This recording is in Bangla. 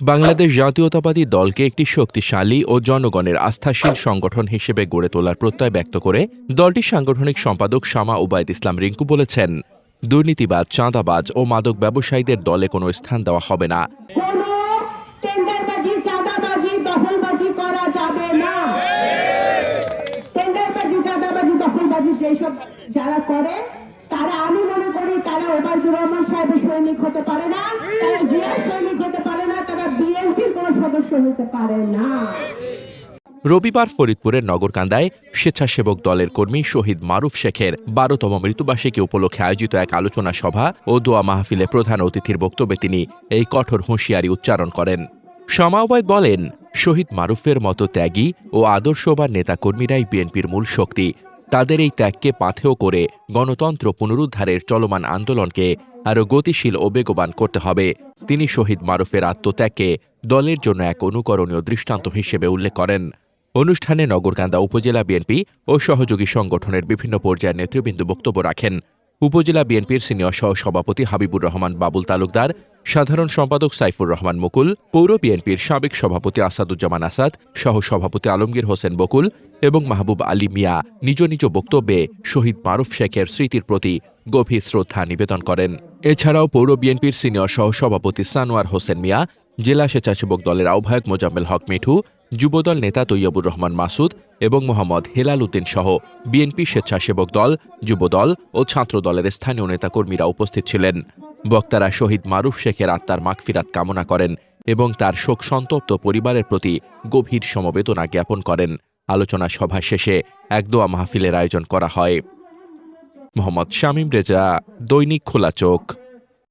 বাংলাদেশ জাতীয়তাবাদী দলকে একটি শক্তিশালী ও জনগণের আস্থাশীল সংগঠন হিসেবে গড়ে তোলার প্রত্যয় ব্যক্ত করে দলটির সাংগঠনিক সম্পাদক শামা ওবায়দ ইসলাম রিঙ্কু বলেছেন, দুর্নীতিবাজ, চাঁদাবাজ ও মাদক ব্যবসায়ীদের দলে কোনো স্থান দেওয়া হবে না। যারা করে, তারা আমি মনে করি তারা ওবায়দুর রহমান সাহেবের সৈনিক হতে পারে না। রবিবার ফরিদপুরের নগরকান্দায় স্বেচ্ছাসেবক দলের কর্মী শহীদ মারুফ শেখের বারোতম মৃত্যুবার্ষিকী উপলক্ষে আয়োজিত এক আলোচনা সভা ও দোয়া মাহফিলে প্রধান অতিথির বক্তব্যে তিনি এই কঠোর হুঁশিয়ারি উচ্চারণ করেন। সমাওবায়দ বলেন, শহীদ মারুফের মতো ত্যাগী ও আদর্শবান নেতাকর্মীরাই বিএনপির মূল শক্তি। তাদের এই ত্যাগকে পাথেয় করে গণতন্ত্র পুনরুদ্ধারের চলমান আন্দোলনকে আরও গতিশীল ও বেগবান করতে হবে। তিনি শহীদ মারুফের আত্মত্যাগকে দলের জন্য এক অনুকরণীয় দৃষ্টান্ত হিসেবে উল্লেখ করেন। অনুষ্ঠানে নগরকান্দা উপজেলা বিএনপি ও সহযোগী সংগঠনের বিভিন্ন পর্যায়ের নেতৃবৃন্দ বক্তব্য রাখেন। উপজেলা বিএনপির সিনিয়র সহ সভাপতি হাবিবুর রহমান বাবুল তালুকদার সাধারণ সম্পাদক সাইফুর রহমান মুকুল, পৌর বিএনপির সাবেক সভাপতি আসাদুজ্জামান আসাদ সহ সভাপতি আলমগীর হোসেন বকুল এবং মাহবুব আলী মিয়া নিজ নিজ বক্তব্যে শহীদ মারুফ শেখের স্মৃতির প্রতি গভীর শ্রদ্ধা নিবেদন করেন। এছাড়াও পৌর বিএনপির সিনিয়র সহ সভাপতি সানোয়ার হোসেন মিয়া, জেলা স্বেচ্ছাসেবক দলের আহ্বায়ক মোজাম্মেল হক মিঠু, যুবদল নেতা তৈয়বুর রহমান মাসুদ এবং মোহাম্মদ হেলাল উদ্দিন সহ বিএনপি স্বেচ্ছাসেবক দল, যুবদল ও ছাত্র দলের স্থানীয় নেতাকর্মীরা উপস্থিত ছিলেন। বক্তারা শহীদ মারুফ শেখের আত্মার মাগফিরাত কামনা করেন এবং তার শোক সন্তপ্ত পরিবারের প্রতি গভীর সমবেদনা জ্ঞাপন করেন। আলোচনা সভা শেষে একদোয়া মাহফিলের আয়োজন করা হয়। মোহাম্মদ শামীম রেজা, দৈনিক খোলা চোখ।